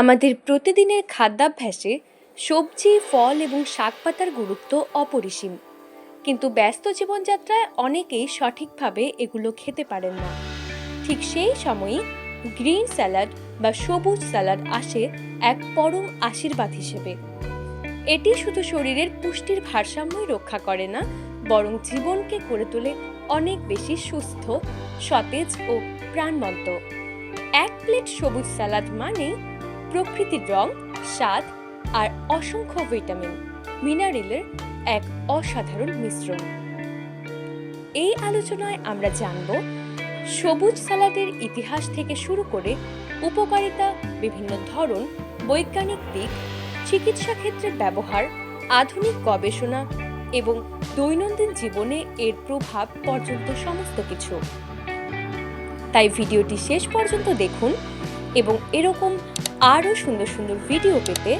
আমাদের প্রতিদিনের খাদ্যাভ্যাসে সবজি, ফল এবং শাক পাতার গুরুত্ব অপরিসীম। কিন্তু ব্যস্ত জীবনযাত্রায় অনেকেই সঠিকভাবে এগুলো খেতে পারেন না। ঠিক সেই সময়ই গ্রিন স্যালাড বা সবুজ স্যালাড আসে এক পরম আশীর্বাদ হিসেবে। এটি শুধু শরীরের পুষ্টির ভারসাম্যই রক্ষা করে না, বরং জীবনকে করে তোলে অনেক বেশি সুস্থ, সতেজ ও প্রাণবন্ত। এক প্লেট সবুজ স্যালাড মানেই প্রকৃতির রং, স্বাদ আর অসংখ্য ভিটামিন, মিনারেলের এক অসাধারণ মিশ্রণ। এই আলোচনায় আমরা জানব, সবুজ সালাদের ইতিহাস থেকে শুরু করে উপকারিতা, বিভিন্ন ধরন, বৈজ্ঞানিক দিক, চিকিৎসা ক্ষেত্রে ব্যবহার, আধুনিক গবেষণা এবং দৈনন্দিন জীবনে এর প্রভাব পর্যন্ত সমস্ত কিছু। তাই ভিডিওটি শেষ পর্যন্ত দেখুন এবং এরকম আরও সুন্দর সুন্দর ভিডিও পেতে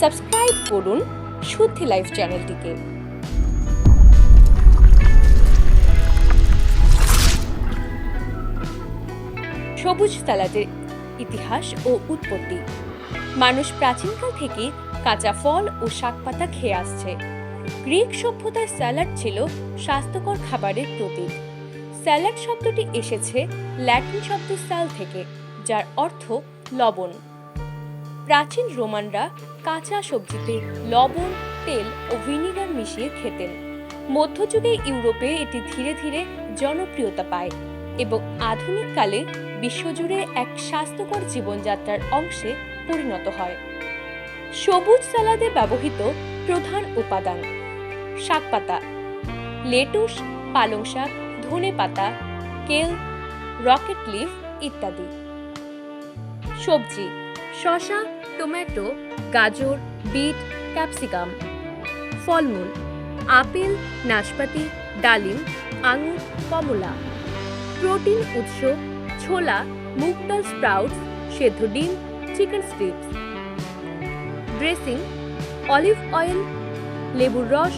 সাবস্ক্রাইব করুন শুদ্ধি লাইফ চ্যানেলটিকে সবুজ সালাদের ইতিহাস ও উৎপত্তি। মানুষ প্রাচীনকাল থেকে কাঁচা ফল ও শাকপাতা খেয়ে আসছে। গ্রিক সভ্যতায় স্যালাড ছিল স্বাস্থ্যকর খাবারের প্রতীক। স্যালাড শব্দটি এসেছে ল্যাটিন শব্দ স্যাল থেকে, যার অর্থ লবণ। প্রাচীন রোমানরা কাঁচা সবজিতে লবণ, তেল ও ভিনিগার মিশিয়ে খেতেন। মধ্যযুগে ইউরোপে এটি ধীরে ধীরে জনপ্রিয়তা পায় এবং আধুনিক কালে বিশ্বজুড়ে এক স্বাস্থ্যকর জীবনযাত্রার অংশে পরিণত হয়। সবুজ সালাদে ব্যবহৃত প্রধান উপাদান শাকপাতা, লেটুস, পালং শাক, ধনে পাতা, কেল, রকেট লিফ ইত্যাদি। সবজি, শসা টমেটো, গাজর, বিট, ক্যাপসিকাম, ফলমূল, আপেল, নাশপাতি, ডালিম, আঙুর, কমলা। প্রোটিন উৎস, ছোলা, মুগ ডাল স্প্রাউটস, সেদ্ধ ডিম, chicken strips. Dressing, olive oil, লেবুর রস,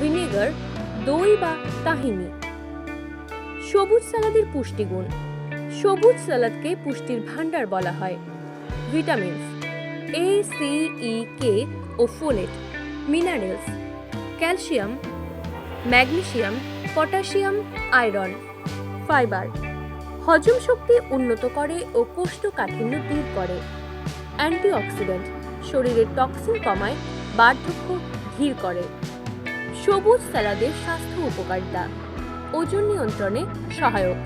ভিনেগার, দই বা তাহিনি। সবুজ সালাদের পুষ্টিগুণ। সবুজ সালাদকে পুষ্টির ভাণ্ডার বলা হয়। Vitamins. A C E K O folate minerals calcium magnesium potassium iron fibre হজম শক্তি উন্নত করে ও কোষ্ঠকাঠিন্য দূর করে। অ্যান্টিঅক্সিডেন্ট শরীরের টক্সিন কমায়, বার্ধক্য ধীর করে। সবুজ স্যালাদের স্বাস্থ্য উপকারিতা। ওজন নিয়ন্ত্রণে সহায়ক।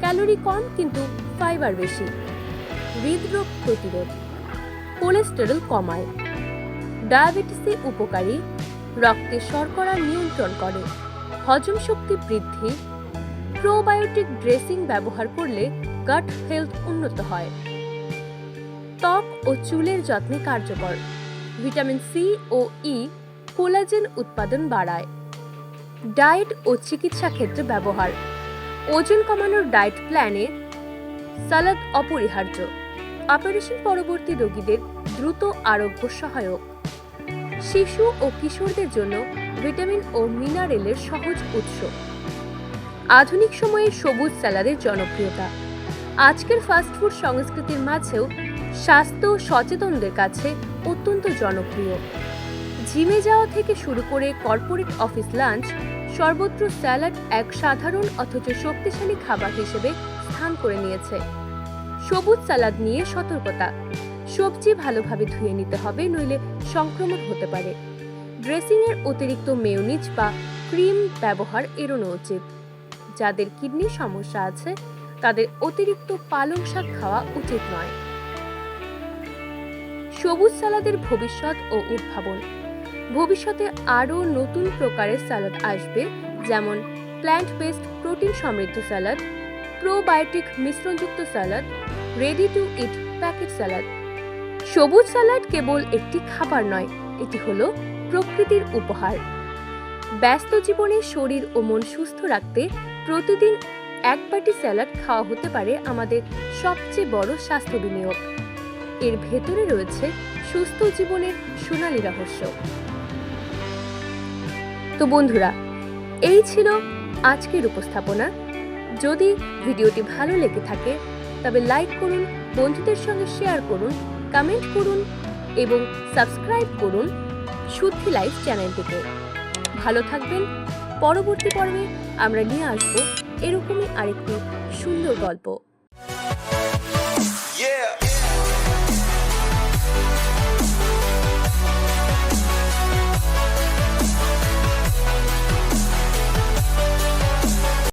ক্যালোরি কম কিন্তু ফাইবার বেশি। হৃদরোগ প্রতিরোধ। কোলেস্টেরল কমায়। ডায়াবেটিসে উপকারী, রক্তে শর্করা নিয়ন্ত্রণ করে। হজম শক্তি বৃদ্ধি। প্রোবায়োটিক ড্রেসিং ব্যবহার করলে গাট হেলথ উন্নত হয়। ত্বক ও চুলের যত্নে কার্যকর। ভিটামিন সি ও ই কোলাজেন উৎপাদন বাড়ায়। ডায়েট ও চিকিৎসা ক্ষেত্রে ব্যবহার। ওজন কমানোর ডায়েট প্ল্যানে সালাদ অপরিহার্য। অপারেশন পরবর্তী রোগীদের দ্রুত আরোগ্য সহায়ক। শিশু ও কিশোরদের জন্য ভিটামিন ও মিনারেলের সহজ উৎস। আধুনিক সময়ে সবুজ স্যালাদের জনপ্রিয়তা। আজকের ফাস্টফুড সংস্কৃতির মাঝেও স্বাস্থ্য সচেতনদের কাছে অত্যন্ত জনপ্রিয়। জিমে যাওয়া থেকে শুরু করে কর্পোরেট অফিস লাঞ্চ সর্বত্র স্যালাড এক সাধারণ অথচ শক্তিশালী খাবার হিসেবে স্থান করে নিয়েছে। সবুজ সালাদ নিয়ে সতর্কতা। সবজি ভালোভাবে ধুয়ে নিতে হবে, নইলে সংক্রমণ হতে পারে। ড্রেসিংয়ের অতিরিক্ত মেয়োনিজ বা ক্রিম ব্যবহার এড়ানো উচিত। যাদের কিডনির সমস্যা আছে, তাদের অতিরিক্ত পালং শাক খাওয়া উচিত নয়। সবুজ সালাদের ভবিষ্যৎ ও উদ্ভাবন। ভবিষ্যতে আরও নতুন প্রকারের সালাদ আসবে, যেমন প্ল্যান্ট বেসড প্রোটিন সমৃদ্ধ salad probiotic মিশ্রণযুক্ত salad ready to eat packet salad. সবুজ সালাড কেবল একটি খাবার নয়, এটি হলো প্রকৃতির উপহার। ব্যস্ত জীবনে শরীর ও মন সুস্থ রাখতে প্রতিদিন এক বাটি স্যালাড খাওয়া হতে পারে আমাদের সবচেয়ে বড় স্বাস্থ্য বিনিয়োগ। এর ভেতরে রয়েছে সুস্থ জীবনের সোনালী রহস্য। তো বন্ধুরা, এই ছিল আজকের উপস্থাপনা। যদি ভিডিওটি ভালো লেগে থাকে, তবে লাইক করুন, বন্ধুদের সঙ্গে শেয়ার করুন কমেন্ট করুন এবং সাবস্ক্রাইব করুন শুদ্ধি লাইফ চ্যানেলটিকে ভালো থাকবেন পরবর্তী পর্বে আমরা নিয়ে আসব এরকমই আরেকটি সুন্দর গল্প.